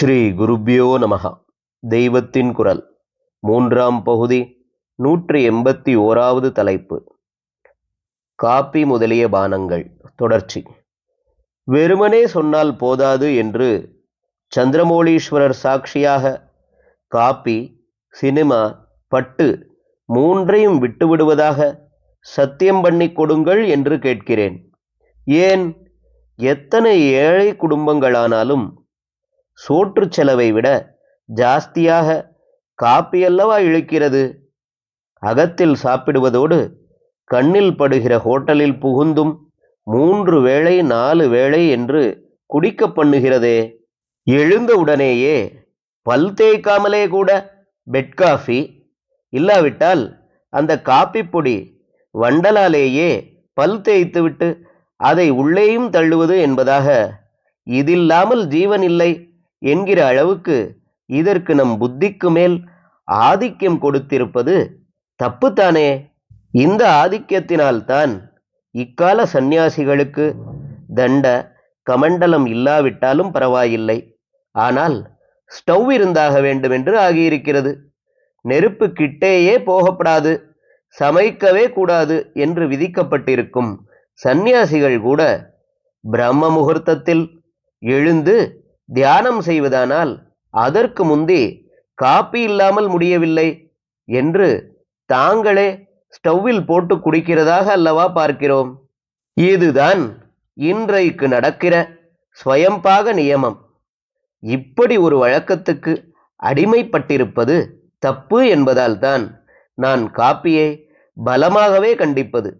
ஸ்ரீ குருப்பியோ நமக தெய்வத்தின் குரல். மூன்றாம் பகுதி நூற்றி எண்பத்தி ஓராவது தலைப்பு. காப்பி முதலிய பானங்கள். தொடர்ச்சி. வெறுமனே சொன்னால் போதாது என்று சந்திரமௌலீஸ்வரர் சாட்சியாக காப்பி சினிமா பட்டு மூன்றையும் விட்டுவிடுவதாக சத்தியம் பண்ணி கொடுங்கள் என்று கேட்கிறேன். ஏன்? எத்தனை ஏழை குடும்பங்களானாலும் சோற்று செலவை விட ஜாஸ்தியாக காப்பியல்லவா இழுக்கிறது? அகத்தில் சாப்பிடுவதோடு கண்ணில் படுகிற ஹோட்டலில் புகுந்தும் மூன்று வேளை நாலு வேளை என்று குடிக்க பண்ணுகிறதே. எழுந்தவுடனேயே பல் தேய்க்காமலே கூட பெட் காஃபி இல்லாவிட்டால் அந்த காப்பி பொடி வண்டலாலேயே பல் தேய்த்துவிட்டு அதை உள்ளேயும் தள்ளுவது என்பதாக இதில்லாமல் ஜீவன் இல்லை. என்கிற அளவுக்கு இதற்கு நம் புத்திக்கு மேல் ஆதிக்கம் கொடுத்திருப்பது தப்புத்தானே? இந்த ஆதிக்கத்தினால்தான் இக்கால சந்நியாசிகளுக்கு தண்ட கமண்டலம் இல்லாவிட்டாலும் பரவாயில்லை. ஆனால் ஸ்டவ் இருந்தாக வேண்டும் என்று ஆகியிருக்கிறது. நெருப்பு கிட்டேயே போகப்படாது சமைக்கவே கூடாது என்று விதிக்கப்பட்டிருக்கும் சந்நியாசிகள் கூட பிரம்ம முகூர்த்தத்தில் எழுந்து தியானம் செய்வதானால் அதற்கு முந்தி காப்பி இல்லாமல் முடியவில்லை என்று தாங்களே ஸ்டவ்வில் போட்டு குடிக்கிறதாக அல்லவா பார்க்கிறோம். இதுதான் இன்றைக்கு நடக்கிற ஸ்வயம்பாக நியமம். இப்படி ஒரு வழக்கத்துக்கு அடிமைப்பட்டிருப்பது தப்பு என்பதால் தான் நான் காப்பியை பலமாகவே கண்டிப்பது.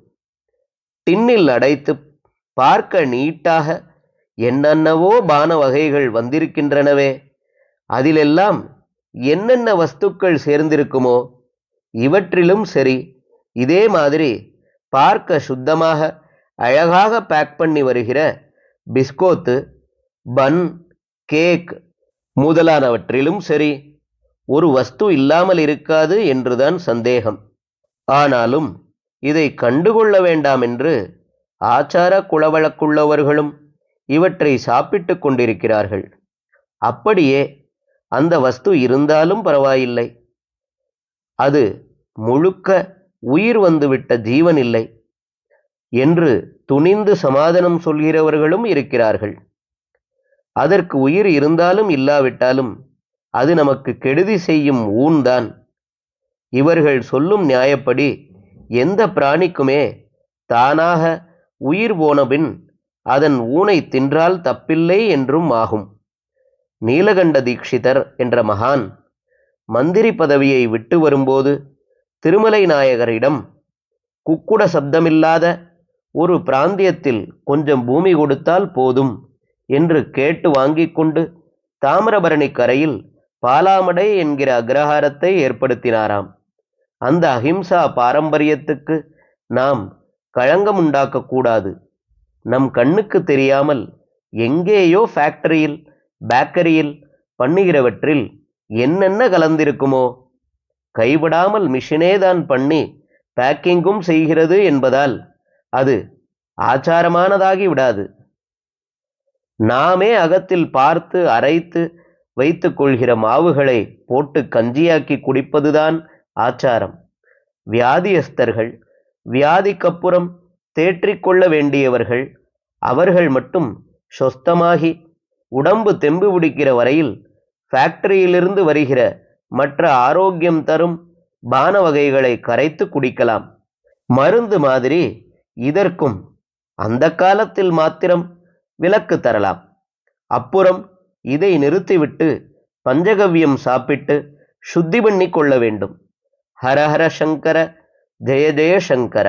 டின்னில் அடைத்து பார்க்க நீட்டாக என்னென்னவோ பான வகைகள் வந்திருக்கின்றனவே. அதிலெல்லாம் என்னென்ன வஸ்துக்கள் சேர்ந்திருக்குமோ இவற்றிலும் சரி இதே மாதிரி பார்க்க சுத்தமாக அழகாக பேக் பண்ணி வருகிற பிஸ்கோத்து பன் கேக் முதலானவற்றிலும் சரி ஒரு வஸ்து இல்லாமல் இருக்காது என்றுதான் சந்தேகம். ஆனாலும் இதை கண்டுகொள்ள வேண்டாம் என்று ஆச்சார குளவழக்குள்ளவர்களும் இவற்றை சாப்பிட்டு கொண்டிருக்கிறார்கள். அப்படியே அந்த வஸ்து இருந்தாலும் பரவாயில்லை. அது முழுக்க உயிர் வந்துவிட்ட ஜீவன் இல்லை என்று துணிந்து சமாதானம் சொல்கிறவர்களும் இருக்கிறார்கள். அதற்கு உயிர் இருந்தாலும் இல்லாவிட்டாலும் அது நமக்கு கெடுதி செய்யும் ஊன்தான் இவர்கள் சொல்லும் நியாயப்படி எந்த பிராணிக்குமே தானாக உயிர் போனபின் அதன் ஊனை தின்றால் தப்பில்லை என்றும் ஆகும். நீலகண்ட தீட்சிதர் என்ற மகான் மந்திரி பதவியை விட்டு வரும்போது திருமலை நாயகரிடம் குக்குட சப்தமில்லாத ஒரு பிராந்தியத்தில் கொஞ்சம் பூமி கொடுத்தால் போதும் என்று கேட்டு வாங்கிக் கொண்டு தாமிரபரணி கரையில் பாலாமடை என்கிற அக்ரஹாரத்தை ஏற்படுத்தினாராம். அந்த அஹிம்சா பாரம்பரியத்துக்கு நாம் களங்கம் உண்டாக்கக்கூடாது நம் கண்ணுக்கு தெரியாமல் எங்கேயோ ஃபேக்டரியில் பேக்கரியில் பண்ணுகிறவற்றில் என்னென்ன கலந்திருக்குமோ கைவிடாமல் மிஷினே தான் பண்ணி பேக்கிங்கும் செய்கிறது என்பதால் அது ஆச்சாரமானதாகி விடாது. நாமே அகத்தில் பார்த்து அரைத்து வைத்துக் கொள்கிற மாவுகளை போட்டு கஞ்சியாக்கி குடிப்பதுதான் ஆச்சாரம். வியாதியஸ்தர்கள் வியாதிக்கப்புறம் தேற்றிக்கொள்ள வேண்டியவர்கள் அவர்கள் மட்டும் சொஸ்தமாகி உடம்பு தெம்பு பிடிக்கிற வரையில் ஃபேக்டரியிலிருந்து வருகிற மற்ற ஆரோக்கியம் தரும் பான வகைகளை கரைத்து குடிக்கலாம். மருந்து மாதிரி இதற்கும் அந்த காலத்தில் மாத்திரம் விலக்கு தரலாம். அப்புறம் இதை நிறுத்திவிட்டு பஞ்சகவ்யம் சாப்பிட்டு சுத்தி பண்ணி கொள்ள வேண்டும் ஹரஹர சங்கர ஜெய ஜெயசங்கர